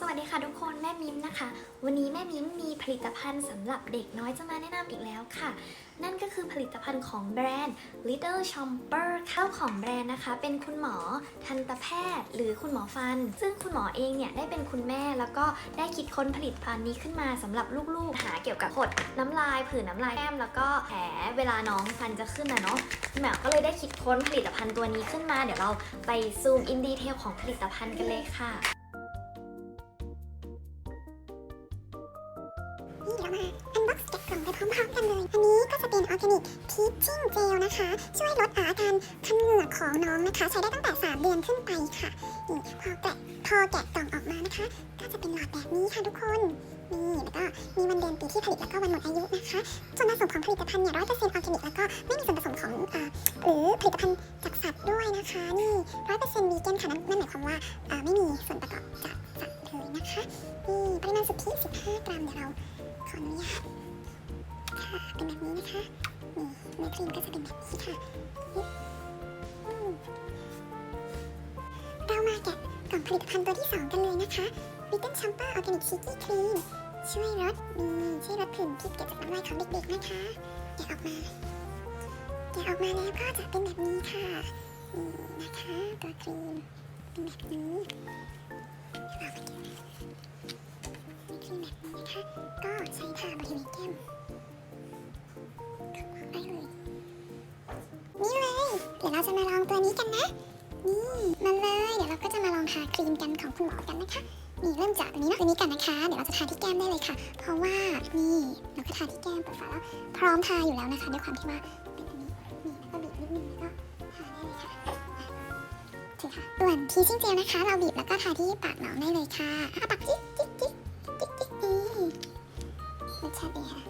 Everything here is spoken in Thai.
สวัสดีค่ะทุกคนแม่มิ้มนะคะ วันนี้แม่มิ้มมีผลิตภัณฑ์สำหรับเด็กน้อยจะมาแนะนำอีกแล้วค่ะ นั่นก็คือผลิตภัณฑ์ของแบรนด์ Little Chomper เข้าของแบรนด์นะคะ เป็นคุณหมอทันตแพทย์ หรือคุณหมอฟัน ซึ่งคุณหมอเองเนี่ยได้เป็นคุณแม่แล้วก็ได้คิดค้นผลิตภัณฑ์นี้ขึ้นมาสำหรับลูกๆ หาเกี่ยวกับผดน้ำลายผื่นน้ำลายแก้มแล้วก็แผลเวลาน้องฟันจะขึ้นนะเนาะคุณหมอก็เลยได้คิดค้นผลิตภัณฑ์ตัวนี้ขึ้นมา เดี๋ยวเราไปซูมอินดีเทลของผลิตภัณฑ์กันเลยค่ะ นี่เรามาอันบ็อกซ์แกะกล่องไปพร้อมๆกันเลย อันนี้ก็จะเป็นออร์แกนิกพีชจิ้งเจลนะคะ ช่วยลดอาการคันเหงือกของน้องนะคะ ใช้ได้ตั้งแต่ 3 เดือนขึ้นไปค่ะนี่พอแกะพอแกะกล่องออกมานะคะ ก็จะเป็นหลอดแบบนี้ค่ะทุกคนนี่แล้วก็มีวันเดือนปีที่ผลิตแล้วก็วันหมดอายุนะคะส่วนผสมของผลิตภัณฑ์เนี่ยร้อยเปอร์เซ็นต์ออร์แกนิกแล้วก็ไม่มีส่วนผสมของอ่าหรือผลิตภัณฑ์จากสัตว์ด้วยนะคะ นี่ร้อยเปอร์เซ็นต์วีแกนค่ะนั่นนั่นหมายความว่าอ่าไม่มีส่วนประกอบจากสัตว์เลยนะคะนี่ปริมาณสุทธิ15 กรัมเดี๋ยวเรา ขออนุญาตค่ะเป็นแบบนี้นะคะนี่เนื้อครีมก็จะเป็นแบบนี้ค่ะเรามาแกะกล่องผลิตภัณฑ์ตัวที่ 2 กันเลยนะคะ Little Champer Organic Cheeky Cream ช่วยลดนี่ช่วยลดผื่นพิษเกิดจากน้ำลายของเด็กๆนะคะแกะออกมาแกะออกมาแล้วก็จะเป็นแบบนี้ค่ะนี่นะคะตัวครีมเป็นแบบนี้ นะคะก็ใช้ทาบริเวณแก้มได้เลยนี่เลย เดี๋ยวเราจะมาลองตัวนี้กันนะ นี่มาเลย เดี๋ยวเราก็จะมาลองทาครีมกันของคุณหมอกันนะคะนี่เริ่มจากตัวนี้นะตัวนี้กันนะคะ เดี๋ยวเราจะทาที่แก้มได้เลยค่ะ เพราะว่านี่เราก็ทาที่แก้มเปิดฝาแล้วพร้อมทาอยู่แล้วนะคะด้วยความที่ว่าเป็นอันนี้นี่แล้วก็บีบนิดนึงแล้วก็ทาได้เลยค่ะอะโอค่ะส่วนทีซิ่งเจลนะคะ เราบีบแล้วก็ทาที่ปากน้องได้เลยค่ะอะปากจิ๊กจิ๊กจิ๊ก จิ๊ก